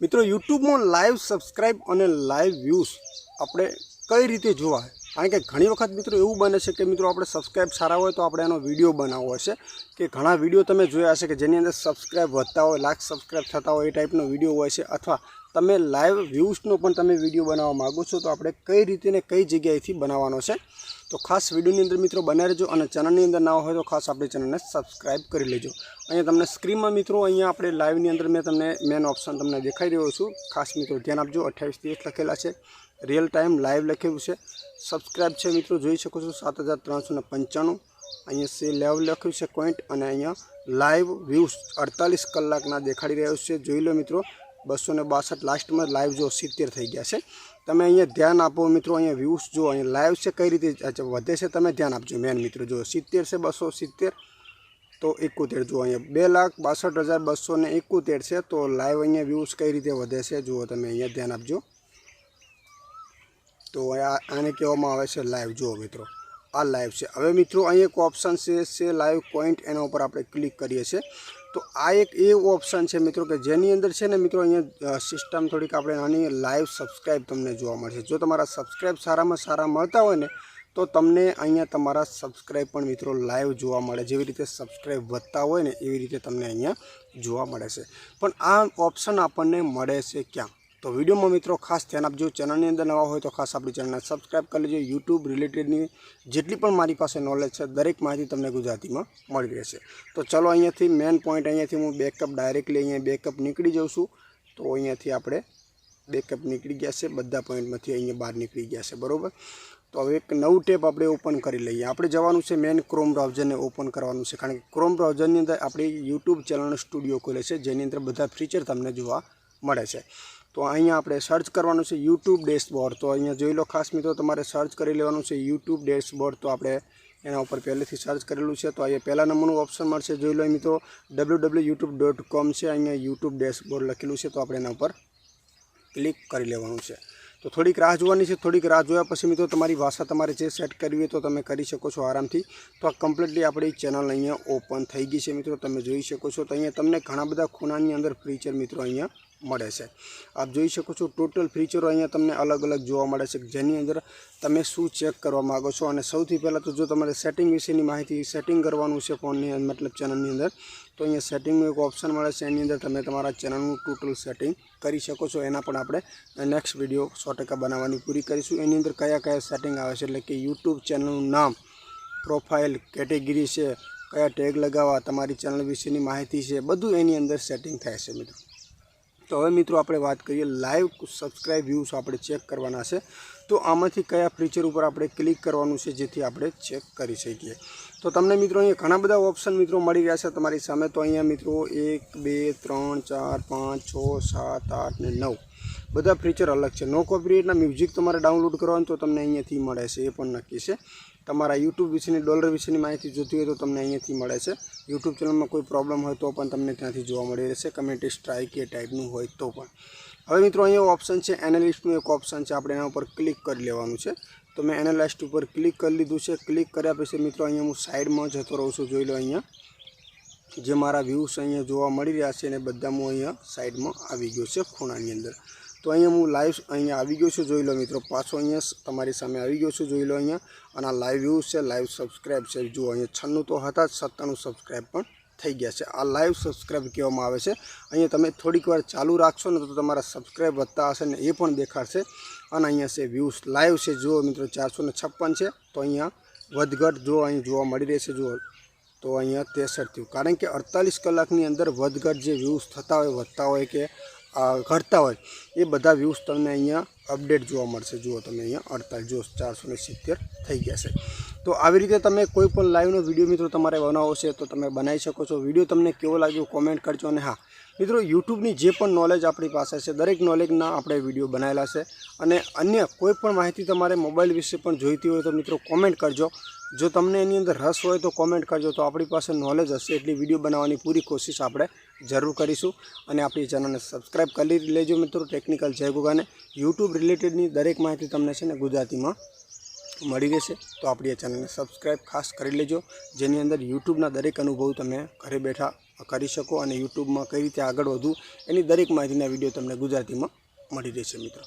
મિત્રો, યુટ્યુબમાં live subscribe અને લાઈવ વ્યૂઝ આપણે કઈ રીતે જોવા? કારણ કે ઘણી વખત મિત્રો એવું બને છે કે મિત્રો આપણે સબસ્ક્રાઈબ સારા હોય તો આપણે એનો વીડિયો બનાવવો હશે. કે ઘણા વીડિયો તમે જોયા હશે કે જેની અંદર સબસ્ક્રાઈબ વધતા હોય, લાખ સબસ્ક્રાઈબ થતા હોય એ ટાઈપનો વીડિયો હોય છે, અથવા તમે લાઈવ વ્યૂઝનો પણ તમે વીડિયો બનાવવા માગો છો, તો આપણે કઈ રીતે ને કઈ જગ્યાએથી બનાવવાનો છે? તો ખાસ વિડીયોની અંદર મિત્રો બનાવી રહેજો અને ચેનલની અંદર ના હોય તો ખાસ આપણી ચેનલને સબસ્ક્રાઈબ કરી લેજો. અહીંયા તમને સ્ક્રીનમાં મિત્રો અહીંયા આપણે લાઈવની અંદર મેં તમને મેન ઓપ્શન તમને દેખાઈ રહ્યો છું. ખાસ મિત્રો ધ્યાન આપજો, અઠ્યાવીસ દિવસ લખેલા છે. રિયલ ટાઈમ લાઈવ લખેલું છે. સબસ્ક્રાઈબ છે મિત્રો, જોઈ શકો છો સાત હજાર ત્રણસો પંચાણું. અહીંયા સે લેવ લખ્યું છે પોઈન્ટ અને અહીંયા લાઈવ વ્યૂઝ અડતાલીસ કલાકના દેખાડી રહ્યું છે. જોઈ લો મિત્રો બસો ને બાસઠ લાસ્ટમાં લાઈવ જો સિત્તેર થઈ ગયા છે. તમે અહીંયા ધ્યાન આપો મિત્રો, અહીંયા વ્યૂઝ જો અહીંયા લાઈવ છે, કઈ રીતે વધે છે તમે ધ્યાન આપજો મેન મિત્રો. જો સિત્તેર છે બસો સિત્તેર, તો એકોતેર. જુઓ અહીંયા બે લાખ બાસઠ હજાર બસો ને એકોતેર છે, તો લાઈવ અહીંયા વ્યૂઝ કઈ રીતે વધે છે, જુઓ તમે અહીંયા ધ્યાન આપજો. તો આને કહેવામાં આવે છે લાઈવ જુઓ મિત્રો, આ લાઈવ છે. હવે મિત્રો અહીં એક ઓપ્શન છે લાઈવ પોઈન્ટ એના ઉપર આપણે ક્લિક કરીએ છીએ. તો આ એક એ ઓપ્શન છે મિત્રો કે જેની અંદર છે ને મિત્રો અહીંયા સિસ્ટમ થોડીક આપણે નાની લાઈવ સબસ્ક્રાઈબ તમને જોવા મળશે. જો તમારા સબસ્ક્રાઈબ સારામાં સારા મળતા હોય ને, તો તમને અહીંયા તમારા સબસ્ક્રાઈબ પણ મિત્રો લાઈવ જોવા મળે. જેવી રીતે સબસ્ક્રાઈબ વધતા હોય ને, એવી રીતે તમને અહીંયા જોવા મળે છે. પણ આ ઓપ્શન આપણને મળે છે ક્યાં? તો વિડીયોમાં મિત્રો ખાસ ધ્યાન આપજો. ચેનલની અંદર નવા હોય તો ખાસ આપણી ચેનલને સબસ્ક્રાઈબ કરી લેજો. યુટ્યુબ રિલેટેડની જેટલી પણ મારી પાસે નોલેજ છે, દરેક માહિતી તમને ગુજરાતીમાં મળી રહેશે. તો ચલો અહીંયાથી મેન પોઈન્ટ અહીંયાથી હું બેકઅપ ડાયરેક્ટલી અહીંયા બેકઅપ નીકળી જાઉં છું. તો અહીંયાથી આપણે બેકઅપ નીકળી ગયા છે. બધા પોઈન્ટમાંથી અહીંયા બહાર નીકળી ગયા છે. બરાબર? તો હવે એક નવું ટેપ આપણે ઓપન કરી લઈએ. આપણે જવાનું છે મેન ક્રોમ બ્રાઉઝરને ઓપન કરવાનું છે. કારણ કે ક્રોમ બ્રાઉઝરની અંદર આપણી યુટ્યુબ ચેનલનો સ્ટુડિયો ખોલે છે. જેની અંદર બધા ફીચર તમને જોવા મળે છે. તો અહીંયા આપણે સર્ચ કરવાનું છે યુટ્યુબ ડેશબોર્ડ તો અહીંયા જોઈ લો ખાસ મિત્રો, તમારે સર્ચ કરી લેવાનું છે યુટ્યુબ ડેશબોર્ડ તો આપણે એના ઉપર પહેલેથી સર્ચ કરેલું છે. તો અહીંયા પહેલા નંબરનું ઓપ્શન મળશે. જોઈ લો મિત્રો W W YouTube dot com છે. અહીંયા યુટ્યુબ ડેશબોર્ડ લખેલું છે. તો આપણે એના ઉપર ક્લિક કરી લેવાનું છે. તો થોડીક રાહ જોવાની છે. થોડીક રાહ જોયા પછી મિત્રો, તમારી ભાષા તમારે જે સેટ કરવી હોય તો તમે કરી શકો છો આરામથી. તો આ કમ્પ્લીટલી આપણી ચેનલ અહીંયા ઓપન થઈ ગઈ છે મિત્રો. તમે જોઈ શકો છો. તો અહીંયા તમને ઘણા બધા ખૂણાની અંદર ફીચર મિત્રો અહીંયા મળે છે. આપ જોઈ શકો છો ટોટલ ફીચરો અહીંયા તમને અલગ અલગ જોવા મળે છે. જેની અંદર તમે શું ચેક કરવા માગો છો? અને સૌથી પહેલાં તો જો તમારે સેટિંગ વિશેની માહિતી સેટિંગ કરવાનું છે ફોનની મતલબ ચેનલની અંદર, તો અહીંયા સેટિંગનું એક ઓપ્શન મળે છે. એની અંદર તમે તમારા ચેનલનું ટોટલ સેટિંગ કરી શકો છો. એના પણ આપણે નેક્સ્ટ વીડિયો સો બનાવવાની પૂરી કરીશું. એની અંદર કયા કયા સેટિંગ આવે છે? એટલે કે યુટ્યુબ ચેનલનું નામ પ્રોફાઇલ કેટેગરી છે, કયા ટેગ લગાવવા, તમારી ચેનલ વિશેની માહિતી છે, બધું એની અંદર સેટિંગ થાય છે મિત્રો. તો હવે મિત્રો આપણે વાત કરીએ લાઈવ સબસ્ક્રાઈબ વ્યૂઝ આપણે ચેક કરવાના છે. તો આમાંથી કયા ફીચર ઉપર આપણે ક્લિક કરવાનું છે જેથી આપણે ચેક કરી શકીએ. તો તમને મિત્રો અહીંયા ઘણા બધા ઓપ્શન મિત્રો મળી રહ્યા છે તમારી સામે. તો અહીંયા મિત્રો એક, બે, ત્રણ, ચાર, પાંચ, છ, સાત, આઠ ને નવ. બધા ફીચર અલગ છે. નો કોપીરાઇટના મ્યુઝિક તમારે ડાઉનલોડ કરવાનું તો તમને અહીંયાથી મળે છે. એ પણ નક્કી છે. તમારા યુટ્યુબ વિશેની ડોલર વિશેની માહિતી જોતી હોય તો તમને અહીંયાથી મળે છે. યુટ્યુબ ચેનલમાં કોઈ પ્રોબ્લેમ હોય તો પણ તમને ત્યાંથી જોવા મળી રહેશે કમેન્ટ સ્ટ્રાઇક એ ટાઈપનું હોય તો પણ. હવે મિત્રો અહીંયા ઓપ્શન છે. એનાલિસ્ટનું એક ઓપ્શન છે. આપણે એના ઉપર ક્લિક કરી લેવાનું છે. તો મેં એનાલિસ્ટ ઉપર ક્લિક કરી લીધું છે. ક્લિક કર્યા પછી મિત્રો અહીંયા હું સાઈડમાં જતો રહું છું. જોઈ લો અહીંયા. જે મારા વ્યૂઝ અહીંયા જોવા મળી રહ્યા છે અને બધા હું અહીંયા સાઈડમાં આવી ગયો છે ખૂણાની અંદર. તો અહીંયા હું લાઈવ અહીંયા આવી ગયો છું. જોઈ લો મિત્રો, પાછો અહીંયા તમારી સામે આવી ગયો છું. જોઈ લો અહીંયા. અને આ લાઈવ વ્યૂઝ છે લાઈવ સબસ્ક્રાઈબ છે. જુઓ અહીંયા છન્નું તો હતા જ સત્તાનું સબસ્ક્રાઈબ પણ થઈ ગયા છે. આ લાઈવ સબસ્ક્રાઈબ કહેવામાં આવે છે. અહીંયા તમે થોડીક વાર ચાલુ રાખશો ને તો તમારા સબસ્ક્રાઈબ વધતા હશે ને એ પણ દેખાડશે. અને અહીંયા છે વ્યૂઝ લાઈવ છે. જુઓ મિત્રો, ચારસો છપ્પન છે. તો અહીંયા વધઘટ જો અહીં જોવા મળી રહેશે જુઓ. તો અહીંયા તેસઠ થયું. કારણ કે અડતાલીસ કલાકની અંદર વધઘટ જે વ્યૂઝ થતા હોય, વધતા હોય કે ઘટતા હોય, એ બધા વ્યૂઝ તમને અહીંયા અપડેટ જોવા મળશે. જુઓ તમે અહીંયા અડતાલીસ જો ચારસો સિત્તેર થઈ ગયા છે. તો આવી રીતે તમે કોઈ પણ લાઈવનો વીડિયો મિત્રો તમારે બનાવવો છે તો તમે બનાવી શકો છો. વીડિયો તમને કેવો લાગ્યો કોમેન્ટ કરજો અને હા, મિત્રો યુટ્યુબની જે પણ નોલેજ આપણી પાસે છે, દરેક નોલેજના આપણે વીડિયો બનાવેલા છે. અને અન્ય કોઈ પણ માહિતી તમારે મોબાઈલ વિશે પણ જોઈતી હોય તો મિત્રો કોમેન્ટ કરજો. જો તમને એની અંદર રસ હોય તો કોમેન્ટ કરજો. તો આપણી પાસે નોલેજ હશે એટલી વીડિયો બનાવવાની પૂરી કોશિશ આપણે જરૂર કરીશું. અને આપણી ચેનલને સબસ્ક્રાઈબ કરી લેજો મિત્રો ટેકનિકલ જય ગુગાને. યુટ્યુબ રિલેટેડની દરેક માહિતી તમને છે ને ગુજરાતીમાં મળી રહેશે, તો આપણી આ ચેનલને સબસ્ક્રાઈબ ખાસ કરી લેજો, જેની અંદર યુટ્યુબના દરેક અનુભવ તમે ઘરે બેઠા કરી શકો અને યુટ્યુબમાં કઈ રીતે આગળ વધવું, એની દરેક માહિતીના વીડિયો તમને ગુજરાતીમાં મળી રહેશે મિત્રો.